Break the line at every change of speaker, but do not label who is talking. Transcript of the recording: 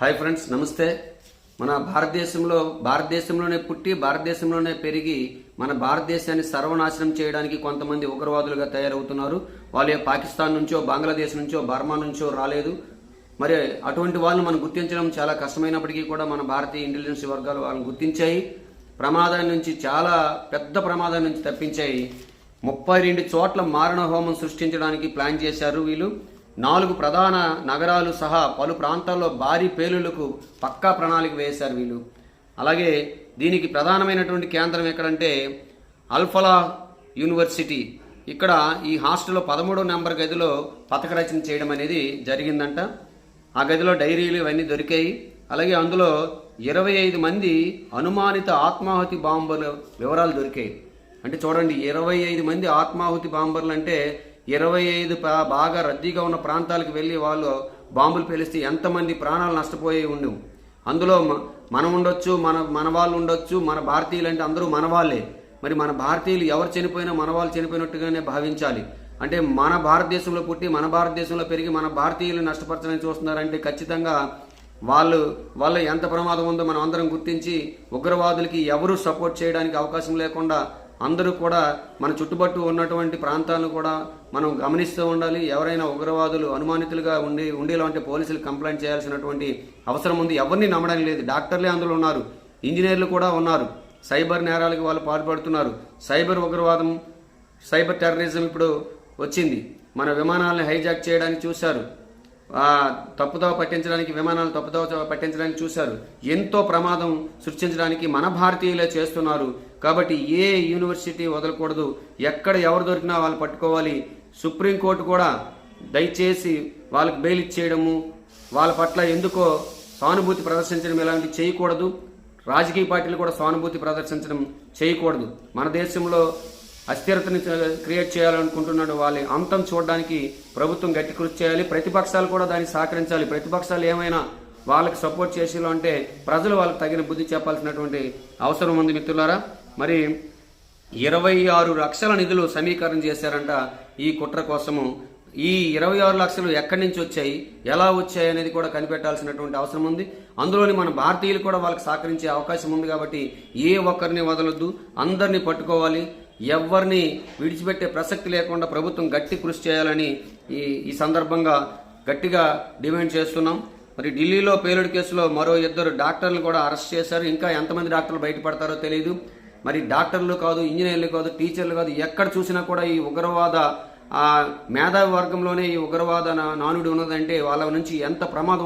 Hi friends నమస్తే. మన భారతదేశంలో భారతదేశంలోనే పుట్టి భారతదేశంలోనే పెరిగి మన భారతదేశాన్ని సర్వనాశనం చేయడానికి కొంతమంది ఉగ్రవాదులుగా తయారవుతున్నారు. వాళ్ళు పాకిస్తాన్ నుంచో బంగ్లాదేశ్ నుంచో బర్మా నుంచో రాలేదు. మరి అటువంటి వాళ్ళని మనం గుర్తించడం చాలా కష్టమైనప్పటికీ కూడా మన భారతీయ ఇంటెలిజెన్స్ వర్గాలు వాళ్ళని గుర్తించాయి. ప్రమాదం నుంచి చాలా పెద్ద ప్రమాదం నుంచి తప్పించాయి. ముప్పై రెండు చోట్ల మారణ హోమం సృష్టించడానికి ప్లాన్ చేశారు వీళ్ళు. నాలుగు ప్రధాన నగరాలు సహా పలు ప్రాంతాల్లో భారీ పేలులకు పక్కా ప్రణాళిక వేశారు వీళ్ళు. అలాగే దీనికి ప్రధానమైనటువంటి కేంద్రం ఎక్కడంటే అల్ఫలా యూనివర్సిటీ. ఇక్కడ ఈ హాస్టల్లో పదమూడో నెంబర్ గదిలో పథక రచన చేయడం అనేది జరిగిందంట. ఆ గదిలో డైరీలు ఇవన్నీ దొరికాయి. అలాగే అందులో ఇరవై ఐదు మంది అనుమానిత ఆత్మాహుతి బాంబర్ల వివరాలు దొరికాయి. అంటే చూడండి ఇరవై ఐదు మంది ఆత్మాహుతి బాంబర్లు అంటే ఇరవై ఐదు పా- బాగా రద్దీగా ఉన్న ప్రాంతాలకు వెళ్ళి వాళ్ళు బాంబులు పేలిస్తే ఎంతమంది ప్రాణాలు నష్టపోయి ఉండవు అందులో మనం ఉండొచ్చు మన మన వాళ్ళు ఉండొచ్చు మన భారతీయులు అంటే అందరూ మన వాళ్ళే. మరి మన భారతీయులు ఎవరు చనిపోయినా మన వాళ్ళు చనిపోయినట్టుగానే భావించాలి. అంటే మన భారతదేశంలో పుట్టి మన భారతదేశంలో పెరిగి మన భారతీయులు నష్టపరచడానికి చూస్తున్నారంటే ఖచ్చితంగా వాళ్ళు వాళ్ళ ఎంత ప్రమాదం ఉందో మనం అందరం గుర్తించి ఉగ్రవాదులకి ఎవరు సపోర్ట్ చేయడానికి అవకాశం లేకుండా అందరూ కూడా మన చుట్టుపట్టు ఉన్నటువంటి ప్రాంతాలను కూడా మనం గమనిస్తూ ఉండాలి. ఎవరైనా ఉగ్రవాదులు అనుమానితులుగా ఉండి ఉండేలాంటి పోలీసులు కంప్లైంట్ చేయాల్సినటువంటి అవసరం ఉంది. ఎవరిని నమ్మడానికి లేదు. డాక్టర్లే అందులో ఉన్నారు. ఇంజనీర్లు కూడా ఉన్నారు. సైబర్ నేరాలకు వాళ్ళు పాల్పడుతున్నారు. సైబర్ ఉగ్రవాదం సైబర్ టెర్రరిజం ఇప్పుడు వచ్చింది. మన విమానాలను హైజాక్ చేయడానికి చూశారు. తప్పుదోవ పట్టించడానికి విమానాలు తప్పుదోవ పట్టించడానికి చూశారు. ఎంతో ప్రమాదం సృష్టించడానికి మన భారతీయులే చేస్తున్నారు. కాబట్టి ఏ యూనివర్సిటీ వదలకూడదు. ఎక్కడ ఎవరు దొరికినా వాళ్ళు పట్టుకోవాలి. సుప్రీంకోర్టు కూడా దయచేసి వాళ్ళకి బెయిల్ ఇచ్చేయడము వాళ్ళ పట్ల ఎందుకో సానుభూతి ప్రదర్శించడం ఇలాంటివి చేయకూడదు. రాజకీయ పార్టీలు కూడా సానుభూతి ప్రదర్శించడం చేయకూడదు. మన దేశంలో అస్థిరతని క్రియేట్ చేయాలనుకుంటున్నాడు వాళ్ళ అంతం చూడడానికి ప్రభుత్వం గట్టి కృషి చేయాలి. ప్రతిపక్షాలు కూడా దానికి సహకరించాలి. ప్రతిపక్షాలు ఏమైనా వాళ్ళకి సపోర్ట్ చేసేలా అంటే ప్రజలు వాళ్ళకి తగిన బుద్ధి చెప్పాల్సినటువంటి అవసరం ఉంది మిత్రులారా. మరి ఇరవై ఆరు లక్షల నిధులు సమీకరణ చేశారంట ఈ కుట్ర కోసము. ఈ ఇరవై ఆరు లక్షలు ఎక్కడి నుంచి వచ్చాయి? ఎలా వచ్చాయి అనేది కూడా కనిపెట్టాల్సినటువంటి అవసరం ఉంది. అందులోని మన భారతీయులు కూడా వాళ్ళకి సహకరించే అవకాశం ఉంది కాబట్టి ఏ ఒక్కరిని వదలొద్దు. అందరినీ పట్టుకోవాలి. ఎవరిని విడిచిపెట్టే ప్రసక్తి లేకుండా ప్రభుత్వం గట్టి కృషి చేయాలని ఈ ఈ సందర్భంగా గట్టిగా డిమాండ్ చేస్తున్నాం. మరి ఢిల్లీలో పేలుడు కేసులో మరో ఇద్దరు డాక్టర్లు కూడా అరెస్ట్ చేశారు. ఇంకా ఎంతమంది డాక్టర్లు బయటపడతారో తెలియదు మరి డాక్టర్లు కాదు ఇంజనీర్లు కాదు టీచర్లు కాదు ఎక్కడ చూసినా కూడా ఈ ఉగ్రవాద ఆ మేధావి వర్గంలోనే ఈ ఉగ్రవాద నానుడి ఉన్నదంటే వాళ్ళ నుంచి ఎంత ప్రమాదం